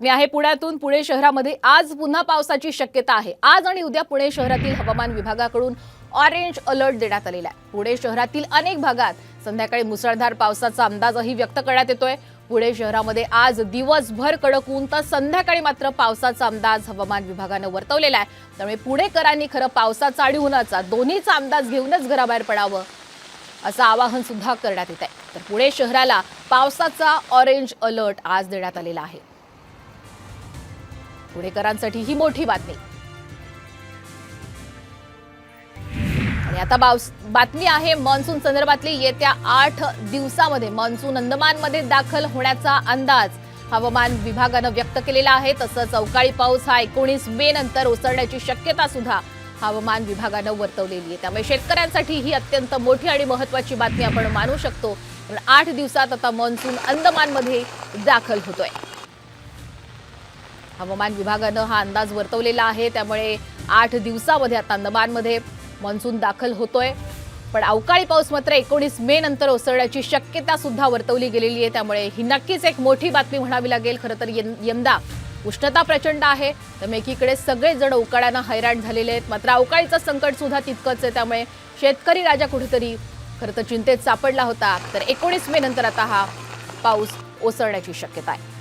मी आहे पुण्यातून पुणे शहरामध्ये. आज पुन्हा पावसाची शक्यता आहे. आज आणि उद्या पुणे शहरातील हवामान विभागाकडून ऑरेंज अलर्ट देण्यात आलेला आहे. पुणे शहरातील अनेक भागात संध्याकाळी मुसळधार पावसाचा अंदाजही व्यक्त करण्यात येतोय. पुणे शहरामध्ये आज दिवसभर कडक ऊन तर संध्याकाळी मात्र पावसाचा अंदाज हवामान विभागानं वर्तवलेला आहे. त्यामुळे पुणेकरांनी खरं पावसाचा आणि उन्हाचा दोन्हीचा अंदाज घेऊनच घराबाहेर पडावं असं आवाहन सुद्धा करण्यात येत आहे तर पुणे शहराला पावसाचा ऑरेंज अलर्ट आज देण्यात आलेला आहे. पुणेकरांसाठी ही मोठी बातमी. आणि आता बातमी आहे मान्सून संदर्भातली. येत्या आठ दिवसामध्ये मान्सून अंदमानमध्ये दाखल होण्याचा अंदाज हवामान विभागानं व्यक्त केलेला आहे. तसंच अवकाळी पाऊस हा एकोणीस मे नंतर ओसरण्याची शक्यता सुद्धा हवामान विभागानं वर्तवलेली आहे. त्यामुळे शेतकऱ्यांसाठी ही अत्यंत मोठी आणि महत्वाची बातमी आपण मानू शकतो. पण आठ दिवसात आता मान्सून अंदमानमध्ये दाखल होतोय. हवामान विभागानं हा अंदाज वर्तवलेला आहे. त्यामुळे आठ दिवसामध्ये आता अंदमानमध्ये मान्सून दाखल होतोय. पण अवकाळी पाऊस मात्र एकोणीस मे नंतर ओसरण्याची शक्यता सुद्धा वर्तवली गेलेली आहे. त्यामुळे ही नक्कीच एक मोठी बातमी म्हणावी लागेल. खरं तर यंदा उष्णता प्रचंड आहे. त्यामुळे एकीकडे सगळेजण उकाड्यानं हैराण झालेले आहेत. मात्र अवकाळीचं संकट सुद्धा तितकंच आहे. त्यामुळे शेतकरी राजा कुठेतरी खरं तर चिंतेत सापडला होता. तर एकोणीस मे नंतर आता हा पाऊस ओसरण्याची शक्यता आहे.